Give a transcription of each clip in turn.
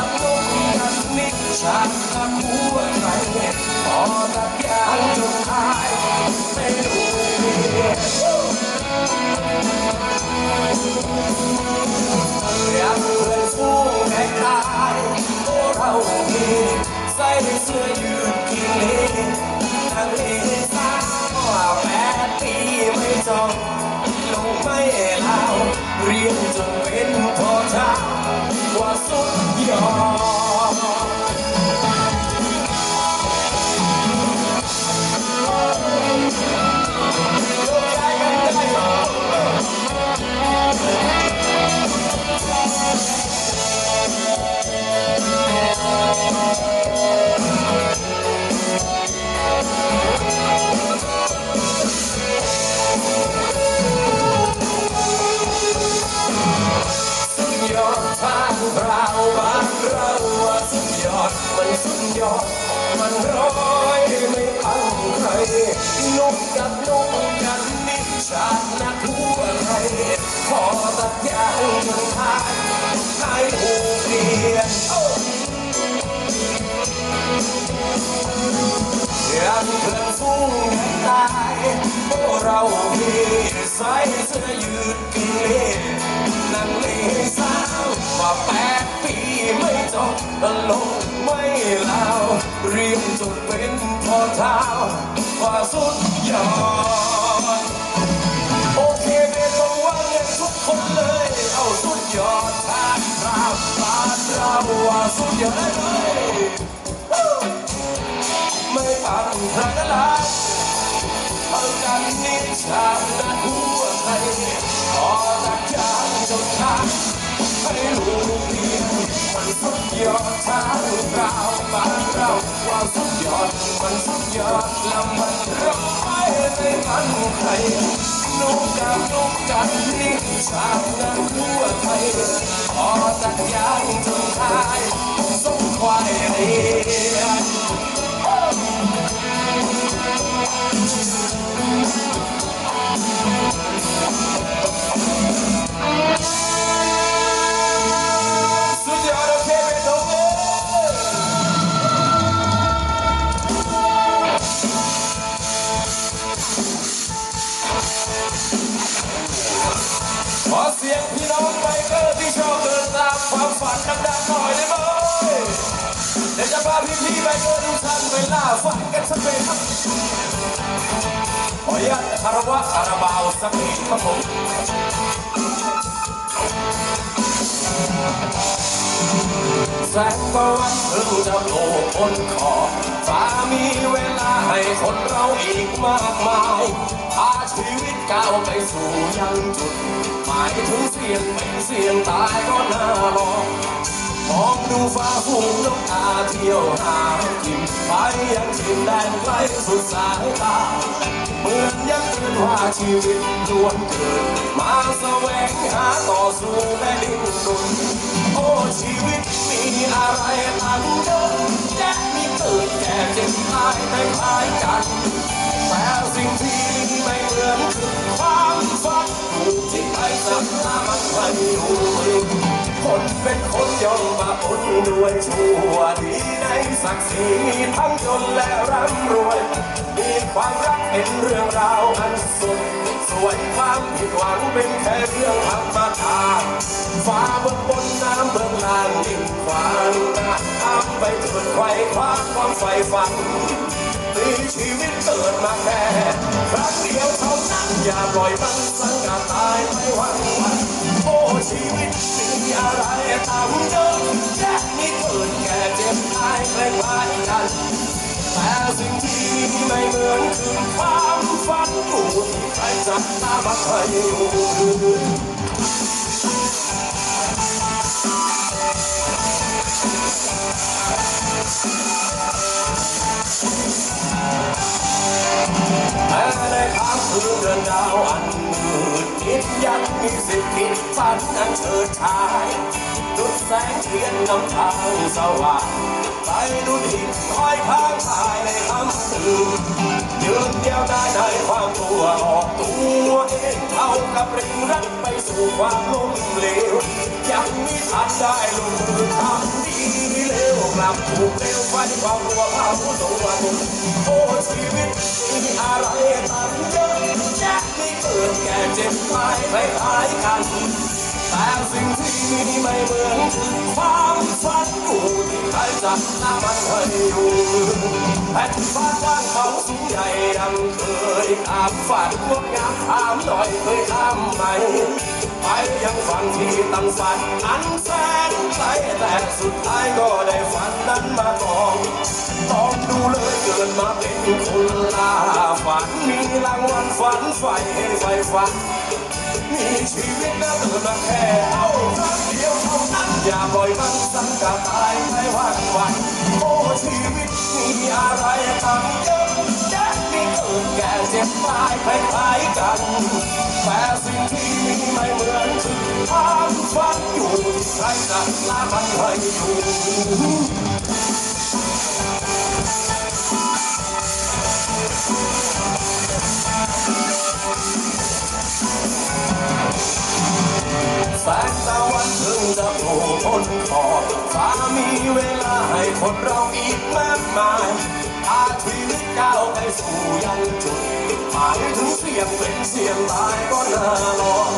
นกกันกกันนิดฉันละหัวใจพอตัดยางจนตายไม่รู้อยากเพื่อนฟูแม่ตายโอ้เราเองใส่เสื้อยืดกินเลนั่งเลสาวแปดปีไม่จบลงไม่ นิชาตินักทั่วไทยขอตัดยางจนทายให้หูเปลี่ยนอ้ยังเพื่อนฟุ้งตายพวกเรามีใส่เสื้อยืดกินเลนั่งเลสาวว่าแปดปีไม่จบตลกไม่เล่าเรียนจนเป็นพ่อเท้าว่าสุดยอด เอาสุดยอดทางเราบ้านเราว่าสุดยอดเลยไม่ปังใครกันละเท่ากันนิดชาและหัวใจขอตักยางจนทางให้รู้เพียงมันสุดยอดทางเราบ้านเราว่าสุดยอดมันสุดยอดและมันร้อยไม่มันใคร นุกกับนุกกันนิดชาและหัวไทยขอตักยางจนทายส่งควายเรียน ขออนุญาตคารวะคาราบาวสักเพลงครับผมแสงตะวันเพิ่งจะโผล่พ้นขอบฟ้ามีเวลาให้คนเราอีกมากมายพาชีวิตก้าวไปสู่ยังจุด หมายถึงเสี่ยงเป็นเสี่ยงตายก็น่าลอมองดูฟ้าฝุ่งนกตาเที่ยวหา กินไปยังถิ่แดนไกลสุดสายตาเหมือนยังเตือนว่าชีวิตล้วนเกิดมาแสวงหาต่อสู้และดิ้นรนโอ้ชีวิตมีอะไรตั้งเยอะแยะมีเกิดแก่เจ็บตายไม่คล้ายกันแต่สิ่งที่ไม่เหมือนคือความฝันถูกที่ไปสักหามันไม่อยู่ คนเป็นคนย่อมมาปนด้วยชั่วดีในศักดิ์ศรีทั้งจนและร่ำรวย มีความรักเป็นเรื่องราวอันสุดสวยความผิดหวังเป็นแค่เรื่องธรรมดาฟ้าบนบนน้ำเบื้องล่างยิ่งกว่าน้ำทำไปจนไขว้คว้าความใฝ่ฝันมีชีวิตเกิดมาแค่ครั้งเดียวเท่านั้นอย่าปล่อยมันสังกัดตายไม่หวังวันโอ้ชีวิต อะไรตามเดิมและมีเกิดแก่เจ็บตายคล้ายๆกันแต่สิ่งที่ไม่เหมือนคือความฝันกูที่ใครจะตามมาให้อยู่ ค่ำคืนเดือดาวอันมืดมิดยังมีสิทธิ์คิดฝันอันเฉิดฉายดุดแสงเทียนนำทางสว่างไปดุดหินห้อยข้างภายในคำคืนยืนเดียวได้ในความตัวออกตัวเองเท่ากับริงรักไปสู่ความล้มเหลวยังมีทันได้ลงมือทำดี กลับถูกเร็วไฟความรัวเผาตัวตุนโอ้ชีวิตมีอะไรต่างเยอะแยะไม่เกิดแก่เจ็บตายไปหายกัน แต่สิ่งที่มีไม่เหมือนความฝันกูที่ใครจะนำมันให้อยู่แผ่นฟ้ากว้างเขาสูงใหญ่ดังเคยข้ามฝันงดงามข้ามหน่อยเคยข้ามไหมไปยังฝันที่ตั้งฝันอันแสนไกลแต่สุดท้ายก็ได้ฝันนั้นมาก่อนต้องดูเลยเกิดมาเป็นคนลาฝันมีรางวัลฝันไฟให้ไฟฝัน มีชีวิตนะเกิดมาแค่เอาครั้งเดียวเท่านั้นอย่าปล่อยมันสังกัดตายไปวันวันโอ้ชีวิตมีอะไรตั้งเยอะแยะมีเกิดแก่เจ็บตายคล้ายกันแต่สิ่งที่มีไม่เหมือนคือความฝันอยู่ใครจะละมันให้อยู่ แสงตะวันเพิ่งจะโผล่พ้นขอบฟ้ามีเวลาให้คนเราอีกมากมายอาชีวิตก้าวไปสู่ยังจุดหมายถึงเสียงเป็นเสียงตายก็น่าลอง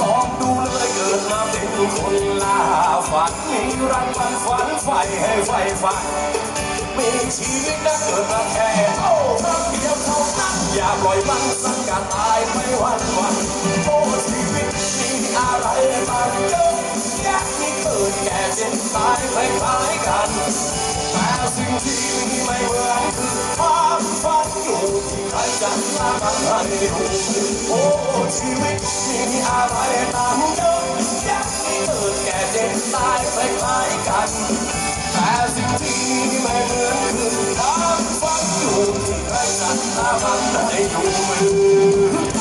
ลองดูเลยเกิดมาเป็นคนล่าฝันมีรางวัลฝันไฟให้ไฟฝันมีชีวิตนะเกิดมาแค่เอาเดียวเท่านั้นอย่าปล่อยมันสังกัดตายไปวันวันโอ้ชีวิตมี อะไรบ้างเยอะแยะที่เกิดแก่เจ็บตายคล้ายๆกันแต่สิ่งที่มีไม่เหมือนคือความฝันอยู่ที่ใครจะละมันให้ดูโอ้ชีวิตมีอะไรต่างเยอะแยะที่เกิดแก่เจ็บตายคล้ายๆกันแต่สิ่งที่ไม่เหมือนคือความฝันอยู่ที่ใครจะตามมันให้อยู่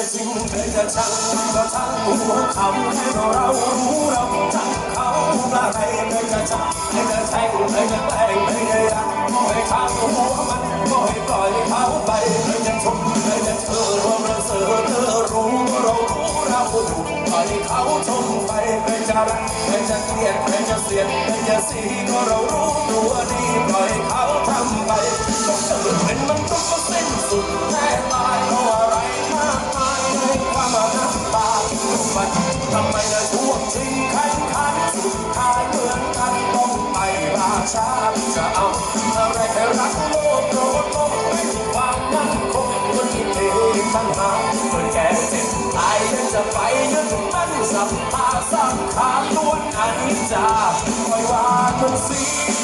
จะจริงใครจะชังก็ช่างหัวเขาให้เรารู้เราจักเขาว่าใครใครจะจับใครจะแทงใครจะแกล้งใครจะยักก็ให้ข้ามหัวมันก็ให้ปล่อยเขาไปใครจะชมใครจะเธอเราเราเสือเธอรู้เรารู้เราอยู่ปล่อยเขาชมไปใครจะรักใครจะเกลียดใครจะเสียดใครจะสีก็เรารู้ตัวดีปล่อยเขาทำไปต้องเกิดเป็นมันต้องก็สิ้นสุดแท้ ในช่วงชิงแข่งขันสุดท้ายเหมือนกันต้องไปราชาจะเอาอะไรแค่รักโลกโกรธโลกไม่มีความมั่นคงมันที่เองตั้งหาเมื่อแก่เจ็บตายยังจะไปยึดมั่นสัมภาสังขารล้วนอนิจจาปล่อยวางมันเสีย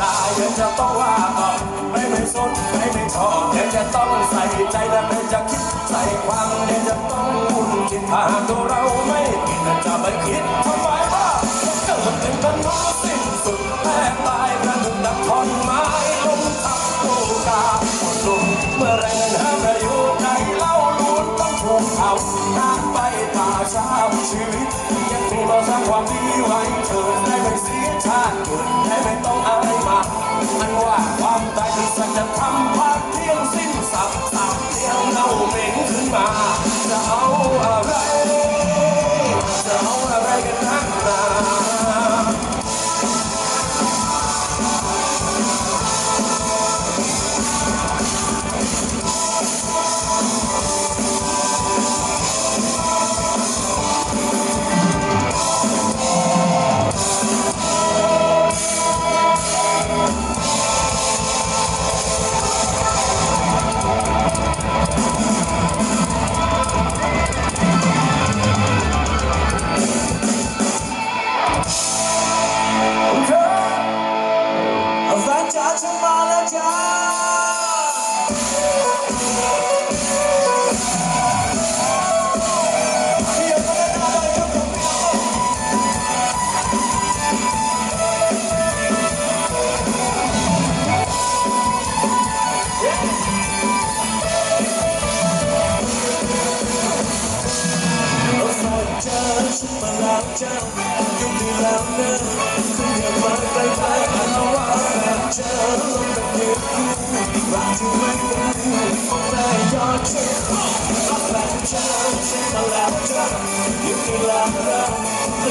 ด่ายังจะต้องว่าต่อไม่ไม่สนไม่ไม่ชอบยังจะต้องใส่ใจและไม่จะคิดใส่ความยังจะต้องมุ่นคิดถ้าตัวเราไม่ผิดจะไม่คิดทำไมว่าเกิดเป็นมนุษย์สิ้นสุดแพ้ตายประดุจดับท่อนไม้ลงทับโลกาหมดลมเมื่อไรเงินหาประโยชน์ใจเล่าล้วนต้องถูกเผาตามไปป่าช้าชีวิต เราสร้างความดีไว้เถิดได้ไม่เสียชาติเกิดได้ไม่ต้องอะไรมาอันว่าความตายคือสัจธรรมภาคเที่ยงสิ้นสับสับเที่ยงเน่าเหม็นขึ้นมา จะเอาอะไร รักที่ไม่เป็นกูของแม่ยอดเชื่อเราแฟนเจอฉันมาแล้วเจ้ายุ่งดีแล้วเนอะคุ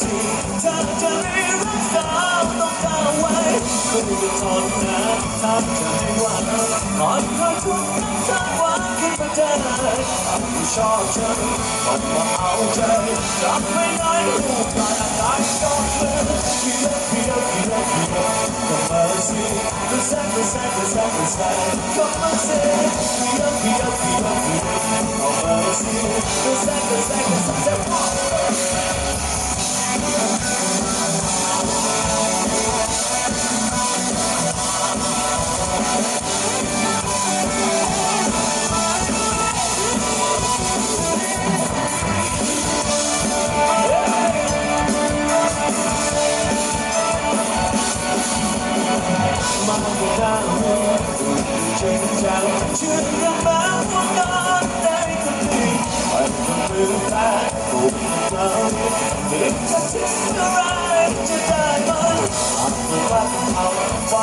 เข้ามาสิถ้าจะมีรักษาต้องก้าวไว้คุณจะทนนะถ้าจะให้หวังก่อนเธอทุกทางหวังขึ้นมาได้ผู้ชอบเธอมันมาเอาใจกลับไปไหนรูปร่างกายก็เหมือนเพียงเพียงเพียงเพียงก็มาสิ the same, the same, the same, the same. Come on, say, feel, feel, feel, feel. Come on, say, the same, the same, the same, the same. Mang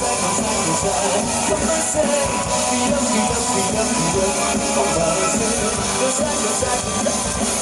Cause I can